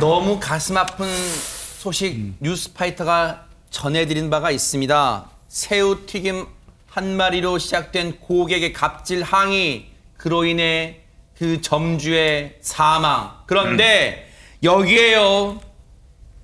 너무 가슴 아픈 소식 뉴스파이터가 전해드린 바가 있습니다. 새우 튀김 한 마리로 시작된 고객의 갑질 항의 그로 인해 그 점주의 사망. 그런데 여기에요.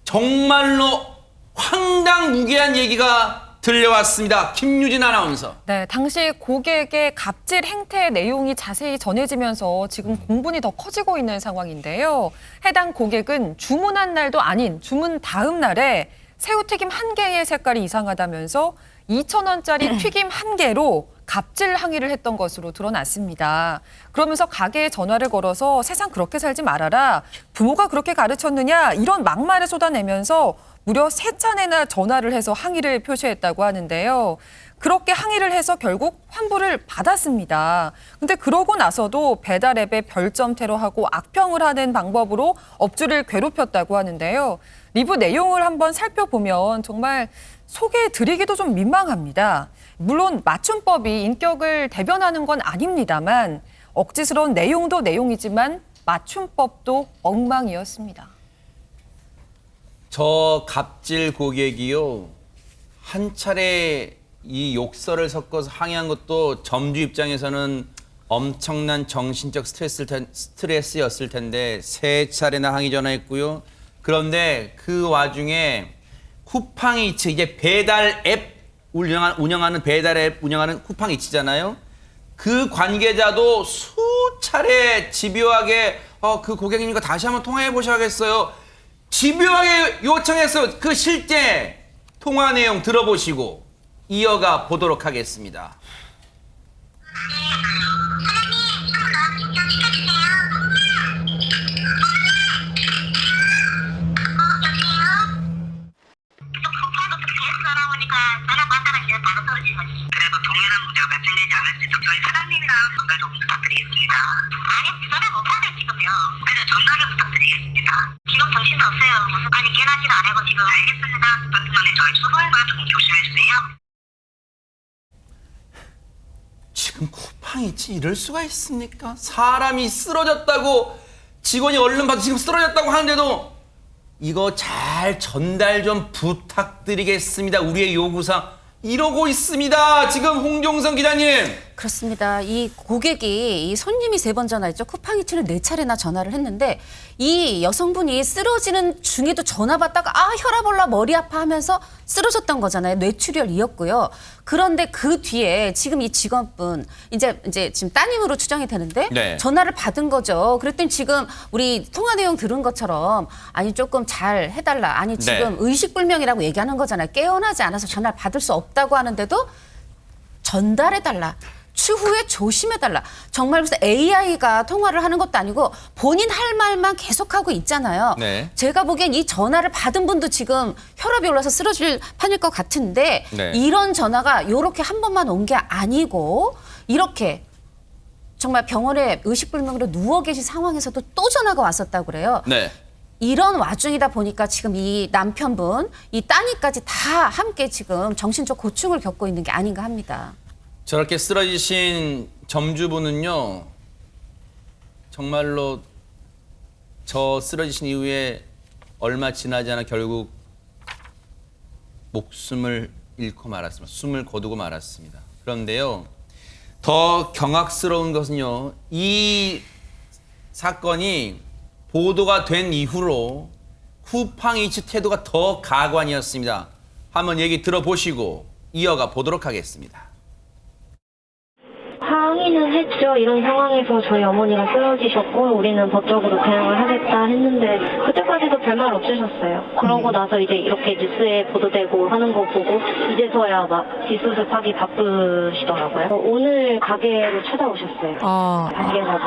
정말로 황당무계한 얘기가 들려왔습니다. 김유진 아나운서. 네, 당시 고객의 갑질 행태의 내용이 자세히 전해지면서 지금 공분이 더 커지고 있는 상황인데요. 해당 고객은 주문한 날도 아닌 주문 다음 날에 새우튀김 한 개의 색깔이 이상하다면서 2,000원짜리 튀김 한 개로 갑질 항의를 했던 것으로 드러났습니다. 그러면서 가게에 전화를 걸어서 세상 그렇게 살지 말아라. 부모가 그렇게 가르쳤느냐 이런 막말을 쏟아내면서 무려 세 차례나 전화를 해서 항의를 표시했다고 하는데요. 그렇게 항의를 해서 결국 환불을 받았습니다. 근데 그러고 나서도 배달앱에 별점 테러하고 악평을 하는 방법으로 업주를 괴롭혔다고 하는데요. 리뷰 내용을 한번 살펴보면 정말 소개해 드리기도 좀 민망합니다. 물론 맞춤법이 인격을 대변하는 건 아닙니다만 억지스러운 내용도 내용이지만 맞춤법도 엉망이었습니다. 저 갑질 고객이요 한 차례 이 욕설을 섞어서 항의한 것도 점주 입장에서는 엄청난 정신적 스트레스, 스트레스였을 텐데 세 차례나 항의 전화했고요. 그런데 그 와중에 쿠팡이츠 이제 배달 앱 운영하는, 운영하 는 배달 앱 운영하는 쿠팡이츠잖아요. 그 관계자도 수차례 집요하게 어, 그 고객님과 다시 한번 통화해 보셔야겠어요. 집요하게 요청해서 그 실제 통화 내용 들어보시고 이어가 보도록 하겠습니다. 이제 바로 떨어진 거지. 그래도 동일한 문제가 발생되지 않을 수 있도록 저희 사장님이랑 전달 좀 부탁드리겠습니다. 아니, 전화 못하네, 지금요. 그래서 전화를 부탁드리겠습니다. 지금 정신도 없어요. 무슨 아니, 깨나지도 안 하고 지금. 알겠습니다. 그동안에 저희 수고해가 좀 조심해주세요. 지금 쿠팡이지 이럴 수가 있습니까? 사람이 쓰러졌다고 직원이 얼른 봐도 지금 쓰러졌다고 하는데도 이거 잘 전달 좀 부탁드리겠습니다. 우리의 요구사항 이러고 있습니다. 지금 홍종성 기자님. 그렇습니다. 이 고객이 이 손님이 세 번 전화했죠. 쿠팡이츠는 네 차례나 전화를 했는데 이 여성분이 쓰러지는 중에도 전화 받다가 아 혈압 올라 머리 아파하면서 쓰러졌던 거잖아요. 뇌출혈이었고요. 그런데 그 뒤에 지금 이 직원분 이제 이제 지금 따님으로 추정이 되는데 네. 전화를 받은 거죠. 그랬더니 지금 우리 통화 내용 들은 것처럼 아니 조금 잘 해달라. 아니 지금 네. 의식불명이라고 얘기하는 거잖아요. 깨어나지 않아서 전화를 받을 수 없 다고 하는데도 전달해 달라. 추후에 조심해 달라. 정말 무슨 AI가 통화를 하는 것도 아니고 본인 할 말만 계속하고 있잖아요. 네. 제가 보기엔 이 전화를 받은 분도 지금 혈압이 올라서 쓰러질 판일 것 같은데 네. 이런 전화가 이렇게 한 번만 온 게 아니고 이렇게 정말 병원에 의식불명으로 누워 계신 상황에서도 또 전화가 왔었다고 그래요. 네. 이런 와중이다 보니까 지금 이 남편분, 이 따님까지 다 함께 지금 정신적 고충을 겪고 있는 게 아닌가 합니다. 저렇게 쓰러지신 점주분은요, 정말로 저 쓰러지신 이후에 얼마 지나지 않아 결국 목숨을 잃고 말았습니다. 숨을 거두고 말았습니다. 그런데요, 더 경악스러운 것은요, 이 사건이 보도가 된 이후로 쿠팡 이츠 태도가 더 가관이었습니다. 한번 얘기 들어보시고 이어가 보도록 하겠습니다. 항의는 했죠. 이런 상황에서 저희 어머니가 쓰러지셨고 우리는 법적으로 대응을 하겠다 했는데 그때까지도 별말 없으셨어요. 그러고 나서 이제 이렇게 뉴스에 보도되고 하는 거 보고 이제서야 막 뒷수습하기 바쁘시더라고요. 오늘 가게로 찾아오셨어요. 관계자분.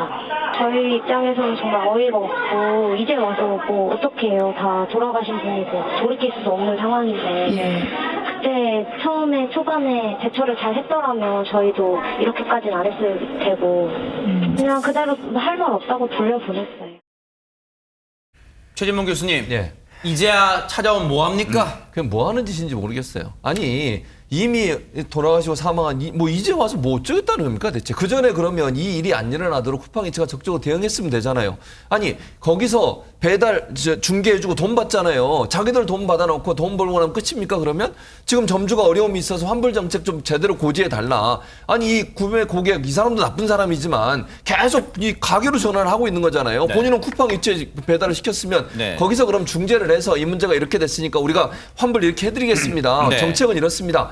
저희 입장에서는 정말 어이가 없고 이제 와서 뭐 어떻게 해요. 다 돌아가신 분이고 돌이킬 수 없는 상황인데 그 때 처음에 초반에 대처를 잘 했더라면 저희도 이렇게까지는 안 했을 테고 그냥 그대로 할 말 없다고 돌려보냈어요. 최진문 교수님, 예. 이제야 찾아온 뭐 합니까? 그게 뭐 하는 짓인지 모르겠어요. 아니 이미 돌아가시고 사망한 이, 뭐 이제 와서 뭐 어쩌겠다는 겁니까 대체 그 전에 그러면 이 일이 안 일어나도록 쿠팡이츠가 적극적으로 대응했으면 되잖아요 아니 거기서 배달 저, 중개해주고 돈 받잖아요 자기들 돈 받아놓고 돈 벌고 나면 끝입니까 그러면 지금 점주가 어려움이 있어서 환불 정책 좀 제대로 고지해 달라 아니 이 구매 고객 이 사람도 나쁜 사람이지만 계속 이 가게로 전화를 하고 있는 거잖아요 네. 본인은 쿠팡이츠에 배달을 시켰으면 네. 거기서 그럼 중재를 해서 이 문제가 이렇게 됐으니까 우리가 환불 이렇게 해드리겠습니다 네. 정책은 이렇습니다.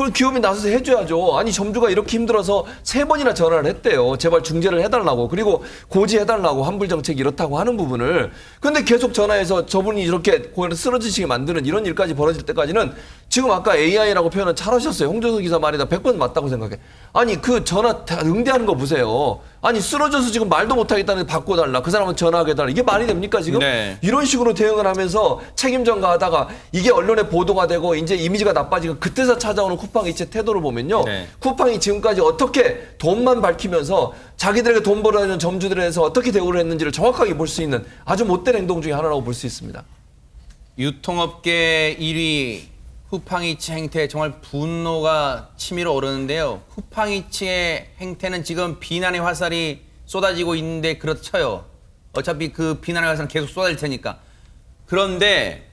그럼 기업이 나서서 해줘야죠. 아니 점주가 이렇게 힘들어서 세 번이나 전화를 했대요. 제발 중재를 해달라고 그리고 고지해달라고 환불 정책이 이렇다고 하는 부분을 근데 계속 전화해서 저분이 이렇게 고개를 쓰러지시게 만드는 이런 일까지 벌어질 때까지는 지금 아까 AI라고 표현은 잘하셨어요. 홍정석 기사 말이 다 100번 맞다고 생각해. 아니 그 전화 다 응대하는 거 보세요. 아니 쓰러져서 지금 말도 못하겠다는데 바꿔달라. 그 사람은 전화하게 해달라. 이게 말이 됩니까 지금? 네. 이런 식으로 대응을 하면서 책임 전가하다가 이게 언론에 보도가 되고 이제 이미지가 나빠지고 그때서 찾아오는 쿠팡이츠의 태도를 보면요. 네. 쿠팡이 지금까지 어떻게 돈만 밝히면서 자기들에게 돈 벌어주는 점주들에 대해서 어떻게 대우를 했는지를 정확하게 볼 수 있는 아주 못된 행동 중에 하나라고 볼 수 있습니다. 유통업계 1위 쿠팡이츠 행태 정말 분노가 치밀어 오르는데요. 쿠팡이츠의 행태는 지금 비난의 화살이 쏟아지고 있는데 그렇죠요. 어차피 그 비난의 화살은 계속 쏟아질 테니까. 그런데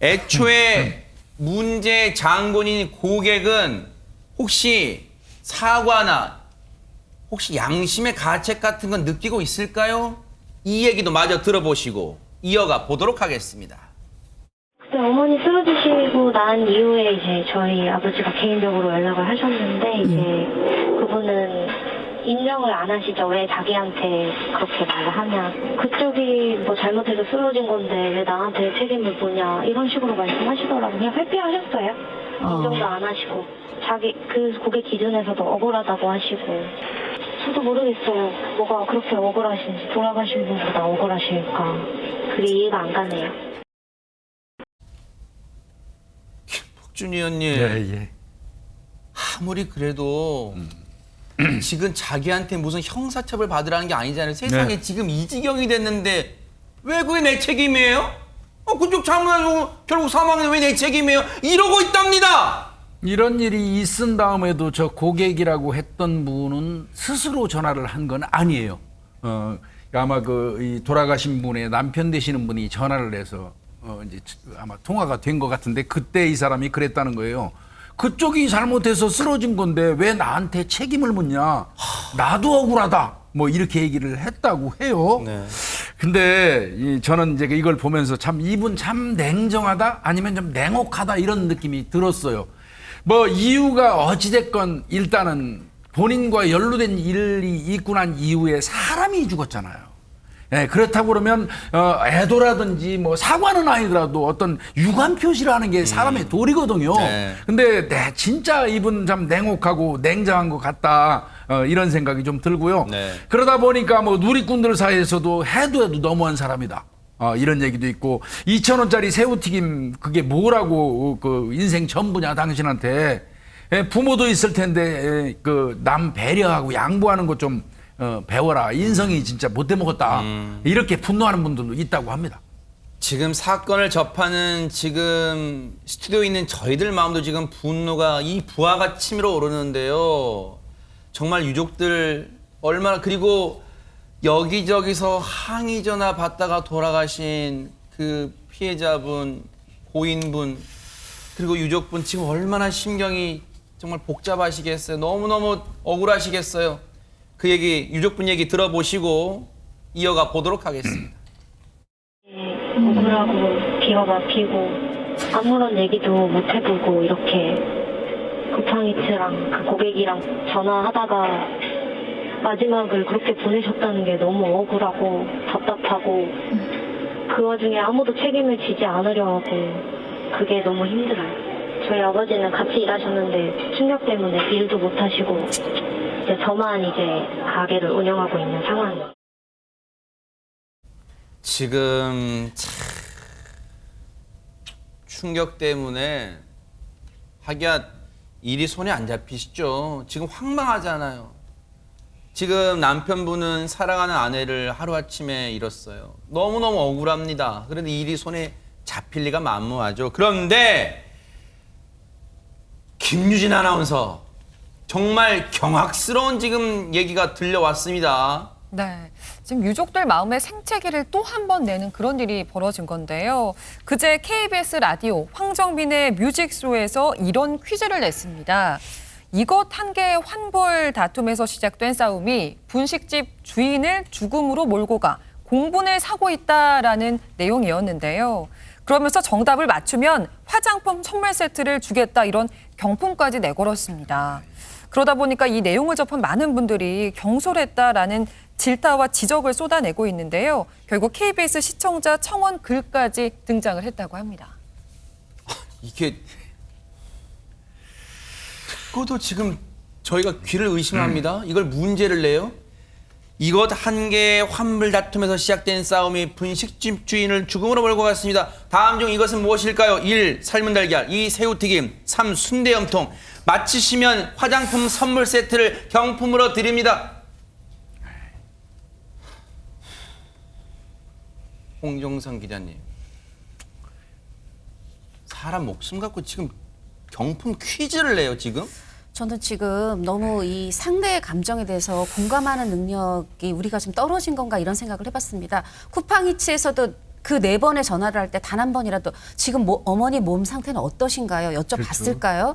애초에 문제 장본인 고객은 혹시 사과나 혹시 양심의 가책 같은 건 느끼고 있을까요? 이 얘기도 마저 들어보시고 이어가 보도록 하겠습니다. 그때 어머니 쓰러지시고 난 이후에 이제 저희 아버지가 개인적으로 연락을 하셨는데 이제 그분은 인정을 안 하시죠. 왜 자기한테 그렇게 말을 하냐. 그쪽이 뭐 잘못해서 쓰러진 건데 왜 나한테 책임을 보냐. 이런 식으로 말씀하시더라고요. 그냥 회피하셨어요. 인정도 안 하시고. 자기 그 고객 기준에서도 억울하다고 하시고. 저도 모르겠어요. 뭐가 그렇게 억울하신지 돌아가신 분보다 억울하실까. 그게 이해가 안 가네요. 준 의원님 예. 아무리 그래도 지금 자기한테 무슨 형사처벌 받으라는 게 아니잖아요. 세상에 지금 이 지경이 됐는데 왜 그게 내 책임이에요? 어, 그쪽 잘못하고 결국 사망은 왜내 책임이에요? 이러고 있답니다. 이런 일이 있은 다음에도 저 고객이라고 했던 분은 스스로 전화를 한 건 아니에요. 어, 아마 그이 돌아가신 분의 남편 되시는 분이 전화를 해서 어, 이제 아마 통화가 된 것 같은데 그때 이 사람이 그랬다는 거예요. 그쪽이 잘못해서 쓰러진 건데 왜 나한테 책임을 묻냐? 나도 억울하다. 뭐 이렇게 얘기를 했다고 해요. 네. 근데 이 저는 이제 이걸 보면서 참 이분 참 냉정하다 아니면 좀 냉혹하다 이런 느낌이 들었어요. 뭐 이유가 어찌됐건 일단은 본인과 연루된 일이 있고 난 이후에 사람이 죽었잖아요. 예, 그렇다고 그러면 어, 애도라든지 뭐 사과는 아니더라도 어떤 유감 표시라는 게 사람의 도리거든요. 네. 근데 네, 진짜 이분 참 냉혹하고 냉정한 것 같다 어, 이런 생각이 좀 들고요. 네. 그러다 보니까 뭐 누리꾼들 사이에서도 해도 해도 너무한 사람이다. 어, 이런 얘기도 있고 2천 원짜리 새우튀김 그게 뭐라고 그 인생 전부냐 당신한테 예, 부모도 있을 텐데 그남 배려하고 양보하는 것 좀 어, 배워라 인성이 진짜 못돼 먹었다 이렇게 분노하는 분들도 있다고 합니다. 지금 사건을 접하는 지금 스튜디오에 있는 저희들 마음도 지금 분노가 이 부하가 치밀어 오르는데요. 정말 유족들 얼마나 그리고 여기저기서 항의 전화 받다가 돌아가신 그 피해자분, 고인분 그리고 유족분 지금 얼마나 심경이 정말 복잡하시겠어요. 너무너무 억울하시겠어요. 그 얘기 유족분 얘기 들어보시고 이어가 보도록 하겠습니다. 억울하고 기가 막히고 아무런 얘기도 못 해보고 이렇게 쿠팡이츠랑 그 고객이랑 전화하다가 마지막을 그렇게 보내셨다는 게 너무 억울하고 답답하고 그 와중에 아무도 책임을 지지 않으려 하고 그게 너무 힘들어요. 저희 아버지는 같이 일하셨는데 충격 때문에 일도 못 하시고 이제 저만 이제 가게를 운영하고 있는 상황이에요. 지금 참 충격 때문에 하기야 일이 손에 안 잡히시죠. 지금 황망하잖아요. 지금 남편분은 사랑하는 아내를 하루아침에 잃었어요. 너무너무 억울합니다. 그런데 일이 손에 잡힐 리가 만무하죠. 그런데 김유진 아나운서 정말 경악스러운 지금 얘기가 들려왔습니다. 네. 지금 유족들 마음의 생채기를 또 한 번 내는 그런 일이 벌어진 건데요. 그제 KBS 라디오 황정민의 뮤직쇼에서 이런 퀴즈를 냈습니다. 이것 한 개의 환불 다툼에서 시작된 싸움이 분식집 주인을 죽음으로 몰고 가 공분을 사고 있다라는 내용이었는데요. 그러면서 정답을 맞추면 화장품 선물 세트를 주겠다 이런 경품까지 내걸었습니다. 그러다 보니까 이 내용을 접한 많은 분들이 경솔했다라는 질타와 지적을 쏟아내고 있는데요. 결국 KBS 시청자 청원 글까지 등장을 했다고 합니다. 이게 듣고도 지금 저희가 귀를 의심합니다. 이걸 문제를 내요? 이것 한 개의 환불 다툼에서 시작된 싸움이 분식집 주인을 죽음으로 몰고 갔습니다. 다음 중 이것은 무엇일까요? 1. 삶은 달걀 2. 새우튀김 3. 순대염통 마치시면 화장품 선물 세트를 경품으로 드립니다. 홍종성 기자님 사람 목숨 갖고 지금 경품 퀴즈를 내요 지금? 저는 지금 너무 이 상대의 감정에 대해서 공감하는 능력이 우리가 좀 떨어진 건가 이런 생각을 해봤습니다. 쿠팡이츠에서도 그 네 번의 전화를 할 때 단 한 번이라도 지금 뭐 어머니 몸 상태는 어떠신가요? 여쭤봤을까요?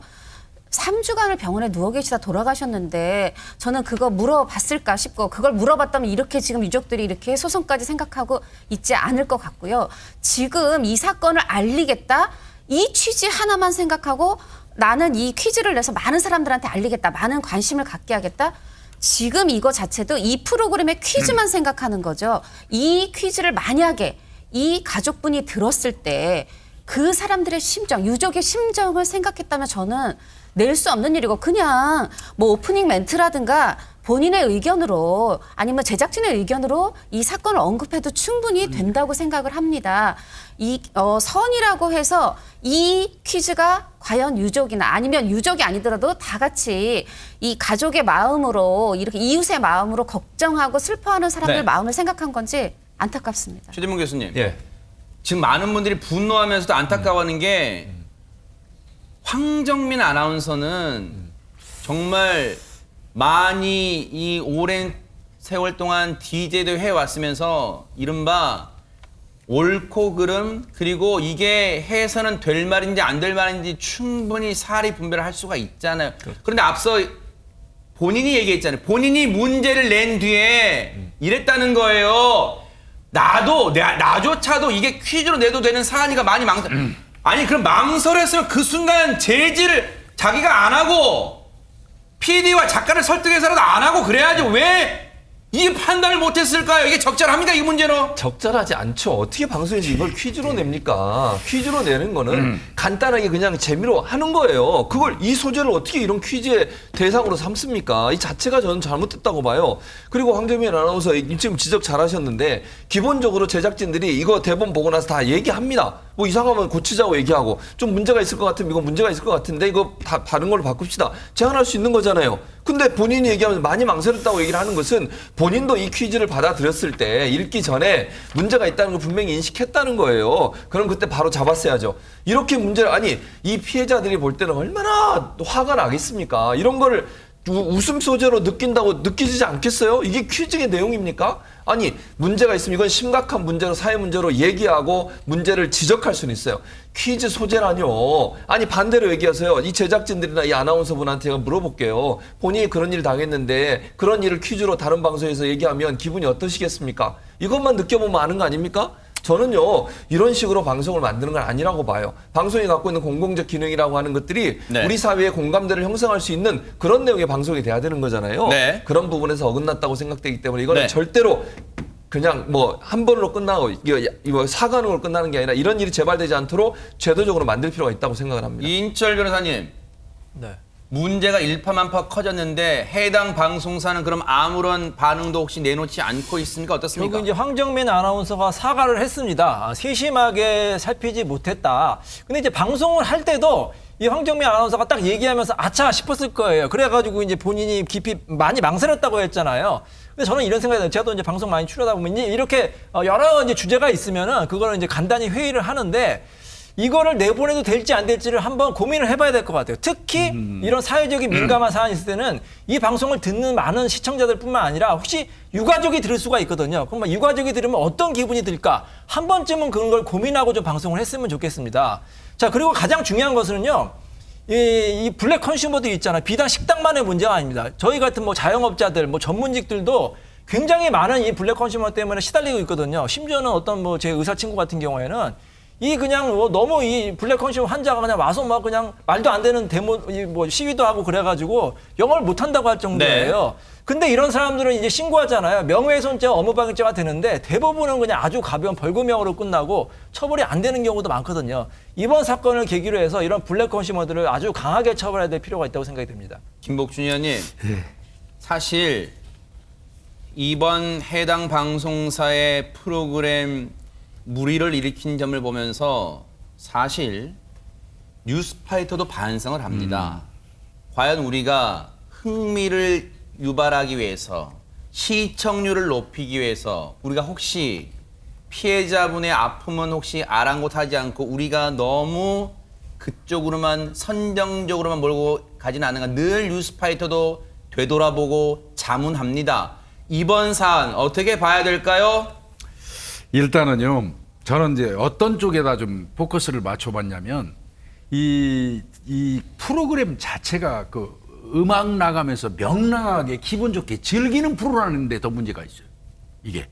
삼주간을 병원에 누워 계시다 돌아가셨는데 저는 그거 물어봤을까 싶고 그걸 물어봤다면 이렇게 지금 유족들이 이렇게 소송까지 생각하고 있지 않을 것 같고요. 지금 이 사건을 알리겠다 이 취지 하나만 생각하고 나는 이 퀴즈를 내서 많은 사람들한테 알리겠다. 많은 관심을 갖게 하겠다. 지금 이거 자체도 이 프로그램의 퀴즈만 생각하는 거죠. 이 퀴즈를 만약에 이 가족분이 들었을 때 그 사람들의 심정, 유족의 심정을 생각했다면 저는 낼 수 없는 일이고 그냥 뭐 오프닝 멘트라든가 본인의 의견으로 아니면 제작진의 의견으로 이 사건을 언급해도 충분히 된다고 생각을 합니다. 이 어, 선이라고 해서 이 퀴즈가 과연 유족이나 아니면 유족이 아니더라도 다 같이 이 가족의 마음으로 이렇게 이웃의 마음으로 걱정하고 슬퍼하는 사람들 네. 마음을 생각한 건지 안타깝습니다. 최재문 교수님 예. 지금 많은 분들이 분노하면서도 안타까워하는 게 황정민 아나운서는 정말 많이 이 오랜 세월 동안 DJ도 해왔으면서 이른바 옳고 그름 그리고 이게 해서는 될 말인지 안 될 말인지 충분히 사리 분별을 할 수가 있잖아요. 그런데 앞서 본인이 얘기했잖아요. 본인이 문제를 낸 뒤에 이랬다는 거예요. 나도 나, 나조차도 이게 퀴즈로 내도 되는 사안이가 많이 망설. 아니 그럼 망설였으면 그 순간 제지를 자기가 안 하고 PD와 작가를 설득해서라도 안 하고 그래야지 왜 이 판단을 못했을까요? 이게 적절합니까 이 문제는? 적절하지 않죠. 어떻게 방송에서 이걸 퀴즈로 냅니까? 퀴즈로 내는 거는 간단하게 그냥 재미로 하는 거예요. 그걸 이 소재를 어떻게 이런 퀴즈의 대상으로 삼습니까? 이 자체가 저는 잘못됐다고 봐요. 그리고 황정민 아나운서 지금 지적 잘하셨는데 기본적으로 제작진들이 이거 대본 보고 나서 다 얘기합니다. 뭐 이상하면 고치자고 얘기하고 좀 문제가 있을 것 같으면 이거 문제가 있을 것 같은데 이거 다 다른 걸로 바꿉시다. 제안할 수 있는 거잖아요. 근데 본인이 얘기하면서 많이 망설였다고 얘기를 하는 것은 본인도 이 퀴즈를 받아들였을 때 읽기 전에 문제가 있다는 걸 분명히 인식했다는 거예요. 그럼 그때 바로 잡았어야죠. 이렇게 문제를 아니 이 피해자들이 볼 때는 얼마나 화가 나겠습니까? 이런 거를 우- 웃음 소재로 느낀다고 느끼지 않겠어요? 이게 퀴즈의 내용입니까? 아니 문제가 있으면 이건 심각한 문제로 사회 문제로 얘기하고 문제를 지적할 수는 있어요. 퀴즈 소재라뇨. 아니 반대로 얘기하세요. 이 제작진들이나 이 아나운서분한테 제가 물어볼게요. 본인이 그런 일을 당했는데 그런 일을 퀴즈로 다른 방송에서 얘기하면 기분이 어떠시겠습니까? 이것만 느껴보면 아는 거 아닙니까? 저는요 이런 식으로 방송을 만드는 건 아니라고 봐요. 방송이 갖고 있는 공공적 기능이라고 하는 것들이 네. 우리 사회의 공감대를 형성할 수 있는 그런 내용의 방송이 돼야 되는 거잖아요. 네. 그런 부분에서 어긋났다고 생각되기 때문에 이거는 네. 절대로 그냥 뭐 한 번으로 끝나고 이거, 사과하는 걸로 끝나는 게 아니라 이런 일이 재발되지 않도록 제도적으로 만들 필요가 있다고 생각을 합니다. 이인철 변호사님 네. 문제가 일파만파 커졌는데 해당 방송사는 그럼 아무런 반응도 혹시 내놓지 않고 있습니까? 어떻습니까? 결국 이제 황정민 아나운서가 사과를 했습니다. 아, 세심하게 살피지 못했다. 근데 이제 방송을 할 때도 이 황정민 아나운서가 딱 얘기하면서 아차 싶었을 거예요. 그래가지고 이제 본인이 깊이 많이 망설였다고 했잖아요. 근데 저는 이런 생각이 들어요. 저도 이제 방송 많이 출연하다 보면 이렇게 어, 여러 이제 주제가 있으면은 그거를 이제 간단히 회의를 하는데 이거를 내보내도 될지 안 될지를 한번 고민을 해봐야 될 것 같아요. 특히 이런 사회적인 민감한 사안이 있을 때는 이 방송을 듣는 많은 시청자들뿐만 아니라 혹시 유가족이 들을 수가 있거든요. 그럼 뭐 유가족이 들으면 어떤 기분이 들까? 한 번쯤은 그런 걸 고민하고 좀 방송을 했으면 좋겠습니다. 자 그리고 가장 중요한 것은요. 이, 이 블랙 컨슈머들 있잖아요. 비단 식당만의 문제가 아닙니다. 저희 같은 뭐 자영업자들, 뭐 전문직들도 굉장히 많은 이 블랙 컨슈머 때문에 시달리고 있거든요. 심지어는 어떤 뭐 제 의사 친구 같은 경우에는 이 그냥 뭐 너무 이 블랙 컨슈머 환자가 그냥 와서 막 그냥 말도 안 되는 데모 이뭐 시위도 하고 그래가지고 영어를 못 한다고 할 정도예요. 근데 이런 사람들은 이제 신고하잖아요. 명예훼손죄와 업무방해죄가 되는데 대부분은 그냥 아주 가벼운 벌금형으로 끝나고 처벌이 안 되는 경우도 많거든요. 이번 사건을 계기로 해서 이런 블랙 컨슈머들을 아주 강하게 처벌해야 될 필요가 있다고 생각이 듭니다. 김복준 의원님, 사실 이번 해당 방송사의 프로그램 무리를 일으킨 점을 보면서 사실 뉴스파이터도 반성을 합니다. 과연 우리가 흥미를 유발하기 위해서 시청률을 높이기 위해서 우리가 혹시 피해자분의 아픔은 혹시 아랑곳하지 않고 우리가 너무 그쪽으로만 선정적으로만 몰고 가진 않은가 늘 뉴스파이터도 되돌아보고 자문합니다. 이번 사안 어떻게 봐야 될까요? 일단은요. 저는 이제 어떤 쪽에다 좀 포커스를 맞춰봤냐면 이, 이 프로그램 자체가 그 음악 나가면서 명랑하게 기분 좋게 즐기는 프로라는데 더 문제가 있어요. 이게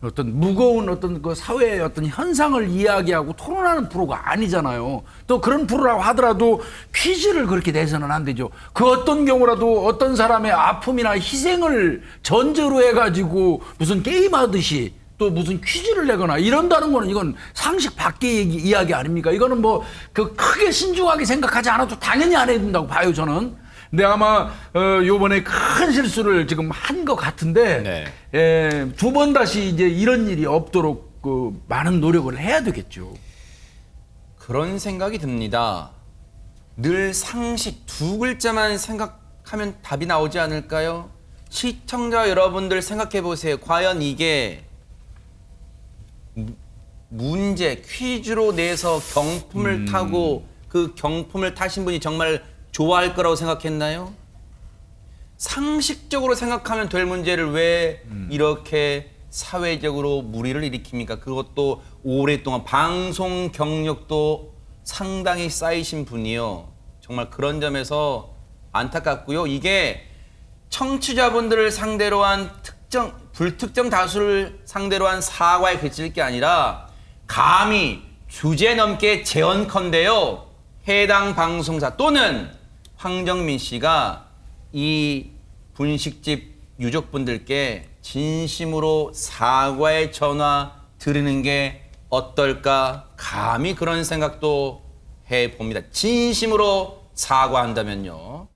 어떤 무거운 어떤 그 사회의 어떤 현상을 이야기하고 토론하는 프로가 아니잖아요. 또 그런 프로라고 하더라도 퀴즈를 그렇게 내서는 안 되죠. 그 어떤 경우라도 어떤 사람의 아픔이나 희생을 전제로 해가지고 무슨 게임하듯이 또 무슨 퀴즈를 내거나 이런다는 거는 이건 상식 밖의 얘기, 이야기 아닙니까? 이거는 뭐 그 크게 신중하게 생각하지 않아도 당연히 안 해야 된다고 봐요, 저는. 근데 아마 어 요번에 큰 실수를 지금 한 것 같은데 네. 예, 두번 다시 이제 이런 일이 없도록 그 많은 노력을 해야 되겠죠. 그런 생각이 듭니다. 늘 상식 두 글자만 생각하면 답이 나오지 않을까요? 시청자 여러분들 생각해 보세요. 과연 이게 무- 문제 퀴즈로 내서 경품을 타고 그 경품을 타신 분이 정말 좋아할 거라고 생각했나요? 상식적으로 생각하면 될 문제를 왜 이렇게 사회적으로 무리를 일으킵니까? 그것도 오랫동안 방송 경력도 상당히 쌓이신 분이요. 정말 그런 점에서 안타깝고요. 이게 청취자분들을 상대로 한 특정 불특정 다수를 상대로 한 사과에 그칠 게 아니라 감히 주제 넘게 재언컨대요. 해당 방송사 또는 황정민 씨가 이 분식집 유족분들께 진심으로 사과의 전화 드리는 게 어떨까? 감히 그런 생각도 해 봅니다. 진심으로 사과한다면요.